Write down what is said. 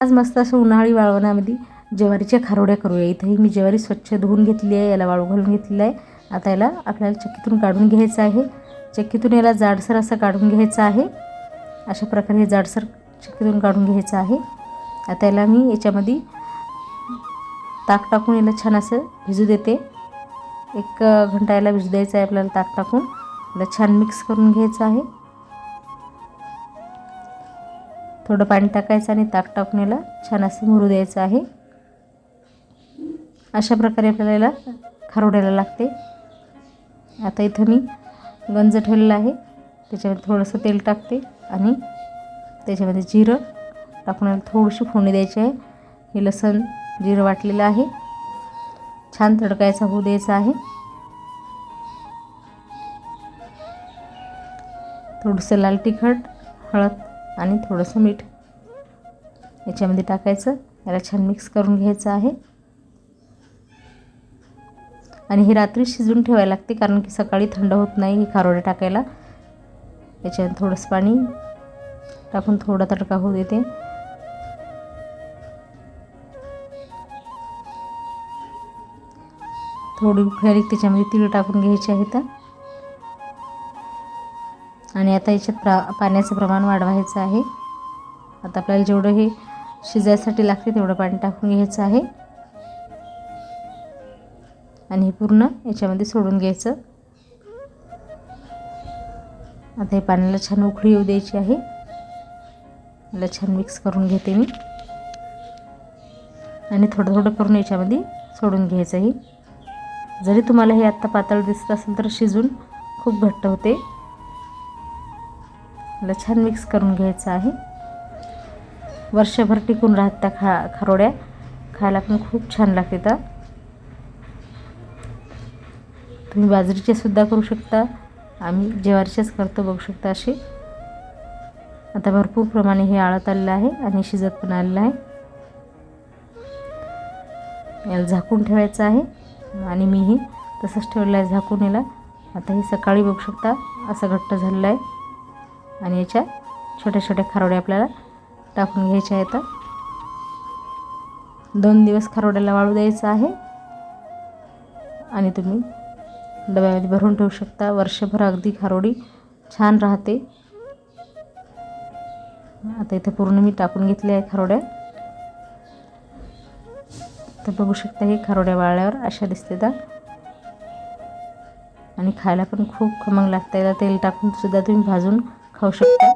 आज मस्त असं उन्हाळी वाळवण्यामध्ये ज्वारीच्या खारोड्या करूया. इथंही मी ज्वारी स्वच्छ धुवून घेतली आहे याला वाळू घालून घेतलेलं आहे. आता याला आपल्याला चक्कीतून काढून घ्यायचं आहे. चक्कीतून याला जाडसर असं काढून घ्यायचं आहे. अशा प्रकारे हे जाडसर चक्कीतून काढून घ्यायचं आहे. आता याला मी याच्यामध्ये ताक टाकून याला छान असं भिजू देते. एक घंटा याला भिजू द्यायचं आहे आपल्याला ताक टाकून. याला छान मिक्स करून घ्यायचं आहे. थोडं पाणी टाकायचं आणि ताक टाकण्याला छान असं मुरू द्यायचं आहे. अशा प्रकारे आपल्याला खारवड्याला खारोड्याला लागते. आता इथं मी गंज ठेवलेलं आहे. त्याच्यामध्ये थोडंसं तेल टाकते आणि त्याच्यामध्ये जिरं टाकून थोडीशी फोडणी द्यायची आहे. हे लसण जिरं वाटलेलं आहे. छान तडकायचा होऊ द्यायचा आहे. थोडंसं लाल तिखट हळद आणि थोडंसं मीठ. याच्यामध्ये टाकायचं. याला छान मिक्स करून घ्यायचं आहे. आणि हे रात्री शिजून ठेवायला लागते कारण की सकाळी थंड होत नाही हे खारोडे टाकायला. याच्यात थोडंसं पाणी टाकून थोडा तडका होऊ देते. थोडी उखळी त्याच्यामध्ये तीळ टाकून घ्यायचे आहेत. आणि आता याच्यात प्रा पाण्याचं प्रमाण वाढवायचं आहे. आता आपल्याला जेवढं हे शिजायसाठी लागते तेवढं पाणी टाकून घ्यायचं आहे. आणि हे पूर्ण याच्यामध्ये सोडून घ्यायचं. आता हे पाण्याला छान उकळी येऊ द्यायची आहे. याला छान मिक्स करून घेते मी. आणि थोडं थोडं करून याच्यामध्ये सोडून घ्यायचं आहे. जरी तुम्हाला हे आत्ता पातळ दिसत असेल तर शिजून खूप घट्ट होते. याला छान मिक्स करून घ्यायचं आहे. वर्षभर टिकून राहत त्या खा खारोड्या. खायला पण खूप छान लागते तर तुम्ही बाजरीचे सुद्धा करू शकता. आम्ही ज्वारीचेच करतो बघू शकता अशी. आता भरपूर प्रमाणे हे आळत आलेलं आहे आणि शिजत पण आलेलं आहे. याला झाकून ठेवायचं आहे आणि मीही तसंच ठेवलं आहे झाकून याला. आता हे सकाळी बघू शकता असं घट्ट झालेलं आहे. आणि याच्या छोट्या छोट्या खारोड्या आपल्याला टाकून घ्यायच्या आहेत. दोन दिवस खारोड्याला वाळू द्यायचं आहे. आणि तुम्ही डब्यामध्ये भरून ठेवू शकता. वर्षभर अगदी खारोडी छान राहते. आता इथे पूर्ण मी टाकून घेतले आहे खारोड्या तर बघू शकता हे खारोड्या वाळल्यावर अशा दिसते तर आणि खायला पण खूप खमंग लागतं. याला तेल टाकून सुद्धा तुम्ही भाजून खाऊ शकता